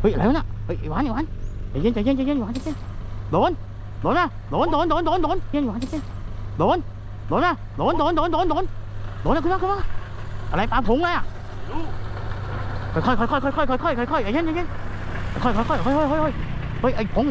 เฮ้ยอะไรวะน่ะเฮ้ยไอ้หวานไอ้หวานใจเย็นใจเย็นใจเย็นหวานใจเย็นโดนโดนนะโดนโดนโดนโดนโดนเย็นหวานใจเย็นโดนโดนนะโดนโดนโดนโดนโดนโดนนะขึ้นมาขึ้นมาอะไรปลาผงเลยอะค่อยค่อยค่อยค่อยค่อยค่อยค่อยค่อยค่อยใจเย็นใจเย็นค่อยค่อยค่อยค่อยค่อยค่อยค่อยเฮ้ยไอ้ผง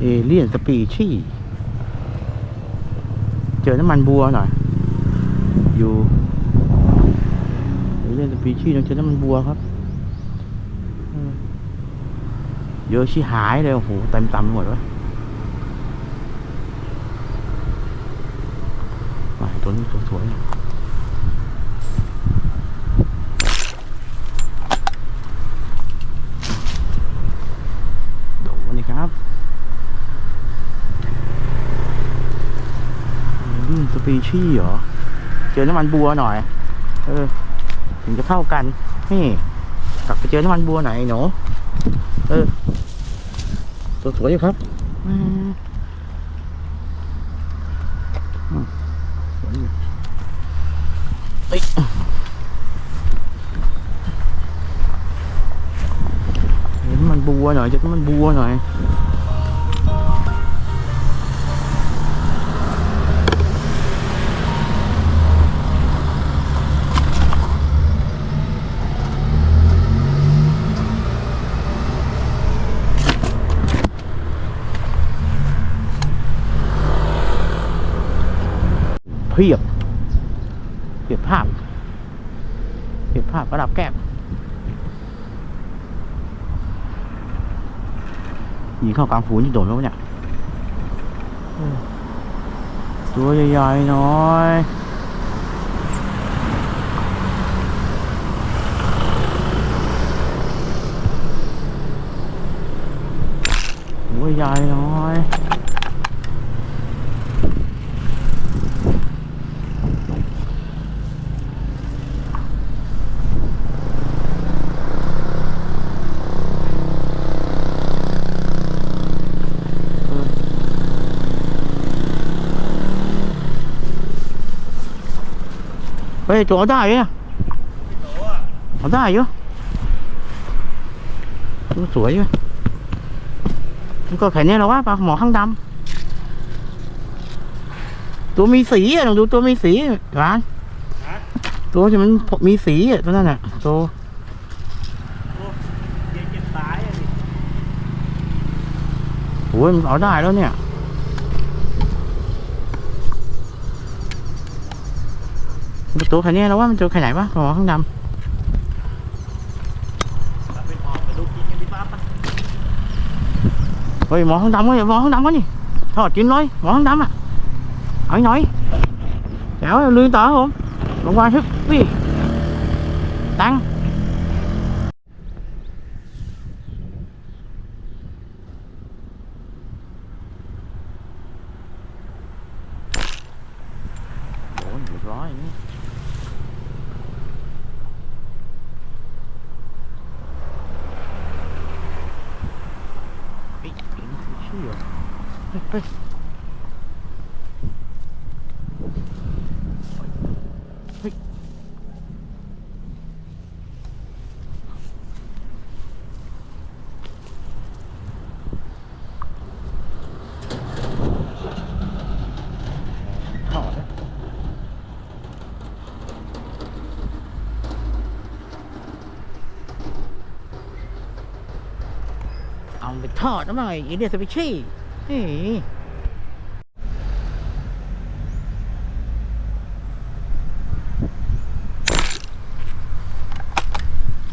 เอเลี่ยนสปีชีส์เจอน้ำมันบัวหน่อย อยู่เอเลี่ยนสปีชีส์ต้องเจอน้ำมันบัวครับเยอะชิหายเลยโอ้โหเต็มตำหมดวะมาตัวนี้ตัวสวยดนนี่ครับ อืมสปี ชีส์เหรอ เจอน้ำมันบัวหน่อย เออ ถึงจะเข้ากัน นี่ กลับไปเจอน้ำมันบัวหน่อยหนูเออตัวสวยอยู่ครับอืมอืมสวยอยู่เอ้ยเห็นมันบัวหน่อยเจอน้ำมันบัวหน่อย พียบเพียบภาพเพียบภาพระดับแก้มยิงเข้ากลางฝูนที่โดนแล้วเนี่ยตัวใหญ่ๆน่อยตัวใหญ่น่อย เฮ้ยตัวเอาได้เนี่ยเอาได้อยู่ตัวสวยอยู่มันก็แค่นี้แล้ววะปลาหมอข้างดำตัวมีสีอะลองดูตัวมีสีร้านตัวที่มันมีสีอะตัวนั้นอะตัวโอ้ยมันเอาได้แล้วเนี่ย มันตัวแค่นี้แล้วว่ามันตัวแค่ไหนวะปลาหมอข้างดำถ้าเป็นหอบกระดูกกินกันดีป้าปะเฮ้ยหมอข้างดำเว้ยหมอข้างดำวะนี่ทอดกินเลยหมอข้างดำอะเอาอีกหน่อยแจ๋วลืมต่อครับผมลงมาทึกวิ่ตังโอ้ยเรียบร้อยนี่เฮ้ยเก่งเชี่ยเฮ้ยเฮ้ยเฮ้ย เอาไปทอดน้ำหน่อยอีเดียสเปชี่นี่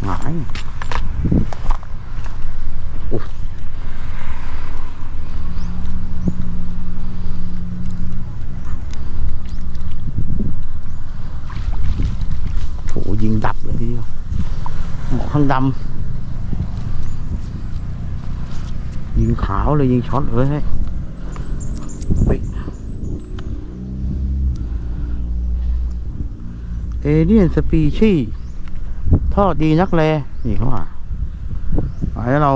หงายอุ๊ยโหยิงดับเลยทีเดียวหมอกข้างดำ ยิง ขาวเลยยิงช็อตเลยเฮ้ยเฮ้ยเอเลียนสปีชีทอดดีนักแลนี่เขาว่าไปแล้วเรา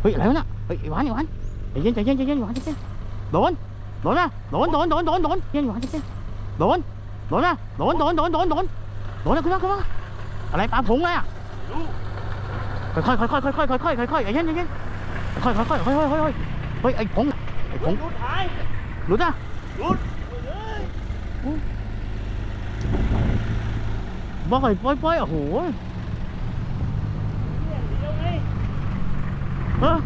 เฮ้ย อะไรวะน่ะเฮ้ยไอ้หวานไอ้หวานใจเย็นใจเย็นใจเย็นหวานใจเย็นโดน โดนนะโดนโดนโดนโดนโดนเย็นหวานใจเย็นโดน โดนนะโดนโดนโดนโดนโดนโดนนะขึ้นมาขึ้นมาอะไรปลาผงเลยอะค่อยค่อยค่อยค่อยค่อยค่อยค่อยค่อยค่อยใจเย็นใจเย็น ค่อยค่อยค่อยค่อยค่อยค่อยค่อยเฮ้ยไอ้ผงไอ้ผงหยุดหายหลุดอะหยุดเลยบ่อยปล่อยปล่อยโอ้โหเนี่ยเดี๋ยวไงเออ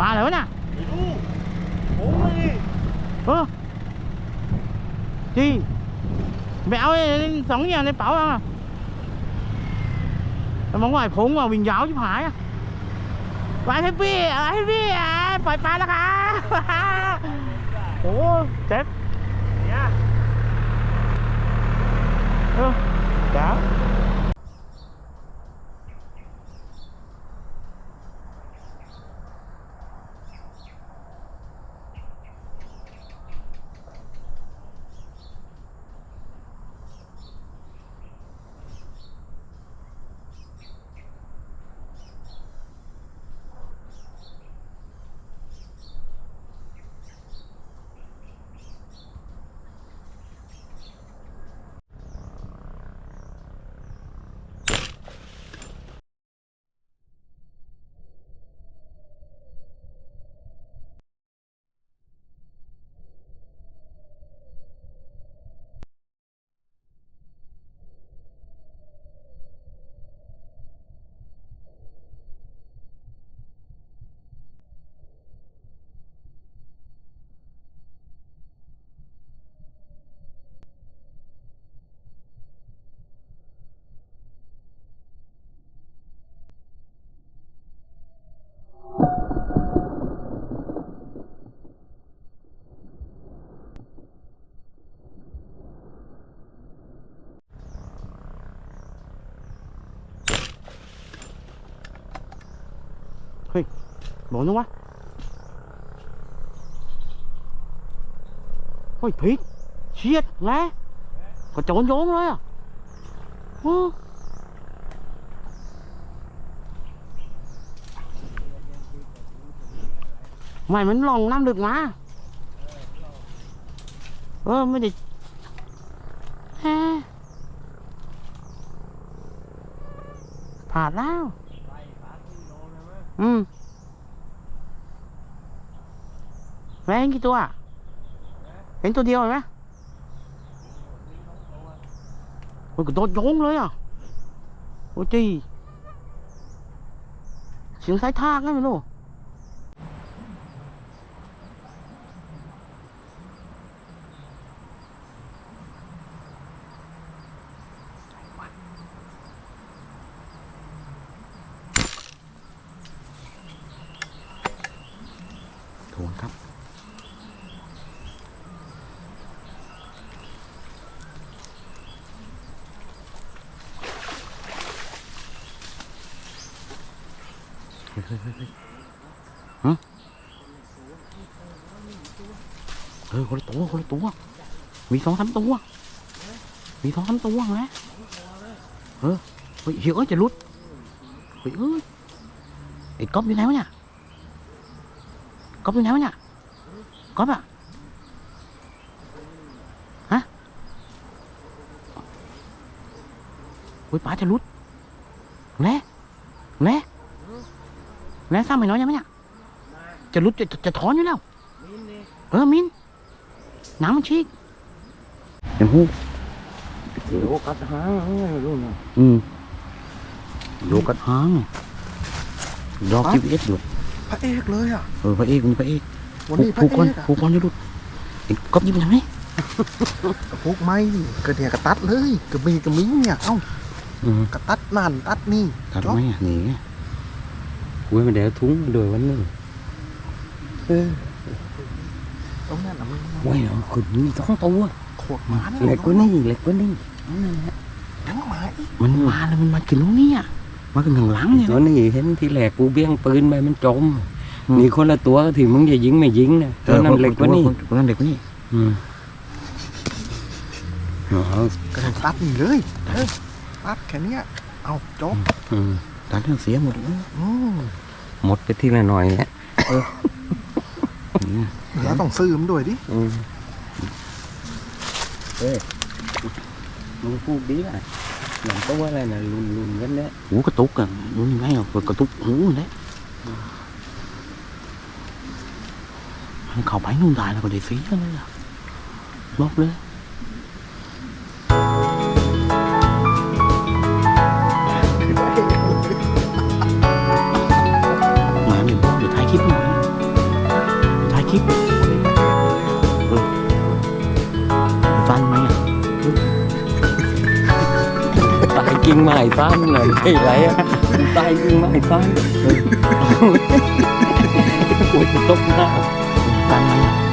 ปลาอะไรวะน่ะไปดูผมเลยเออจีไม่เอาไอ้สองอย่างในเป๋าอะ แต่มองว่าไอ้ผงว่าวิ่งยาวชิบหายอะไปให้พี่ไปให้พี่อะปล่อยปลาแล้วค่ะโอ้เจ็บ เนี่ย เออจ้า โดนยังวะเฮ้ยผิดเฉียดไงก็โจรโยงเลยอะโอ้ไม่มันลองน้ำลึกมา เออ ไม่ได้ผ่านแล้ว อืม แม่เห็นกี่ตัวอะเห็นตัวเดียวเห็นไหมโอ้ยก็โดดโยงเลยอะ โอ้จีเสียงสายทากไงไม่รู้ hả? Ừ con lấy tua con lấy tua mì xó thắm tua mì xó thắm tua hả? Ừ bị hiểu cho lút bị ơi. Thì cóp như nào nha. Cóp như nào nha. Cóp à. Hả? Ui bá cho lút แล้วซ้ำไปน้อยยังไหมเนี่ยจะรุดจะจะจะถอนอยู่แล้วมินนี่เออมินน้ำมันชีกเห็นหูโอ้กัดหางรู้นะอืมดูกัดหางไงดอก GPS อยู่พระเอกเลยอะเออพระเอกนี่พระเอกวันนี้พผูระกก่อนเอกอะผูกก่อนจะหลุดไอ้ก๊อฟยิบไปทางไหนพุกไม้นี่กระเดียกระตัดเลยกระมีกระมิงเนี่ยเอ้าอืมกระตัดนั่นตัดนี่ตัดไหมอะนี่ไง อุ้ยมันเดี๋ยวทุ้งโดยวันนึงเออตรงนั้นน่ะมึงโอ้ยเอาขึ้นนี่ท้องตัวโคตรหมาเนี่ยเล็กกว่านี่เล็กกว่านี่ทั้งหมาอีกมันมาแล้วมันมากินตรงนี้อะมากินข้างหลังเนี่ยตัวนี้เห็นที่แหลกกูเบี้ยงปืนไปมันจมอืมนี่คนละตัวที่มึงจะยิงไม่ยิงนะตัวนั้นเล็กกว่านี่ตัวนั้นเล็กกว่านี่อืมเอากระเดียตัดนี่เลยเออตัดแค่เนี้ยเอาจบอืมตั ดเรื่องเสียหมดเลยอืมหมดไปทีละหน่อยแหละนี่แล้วต้องซื้อมันด้วยดิอืมเอ้ยมึงพูดดีอะหนังตัวอะไรนะลุนลุนๆกันเนี่ยหูกระตุกอะรู้ยังไงอะกระตุกหูเลยมันเข้าไปนู่นได้แล้วก็ได้เสียเลยอะบอกเลย กิ่งไม้สั้นเลยไอ้ไรอะตายกิ่งไม้สั้นโอ้ยตกหน้าสั้นไหมอะ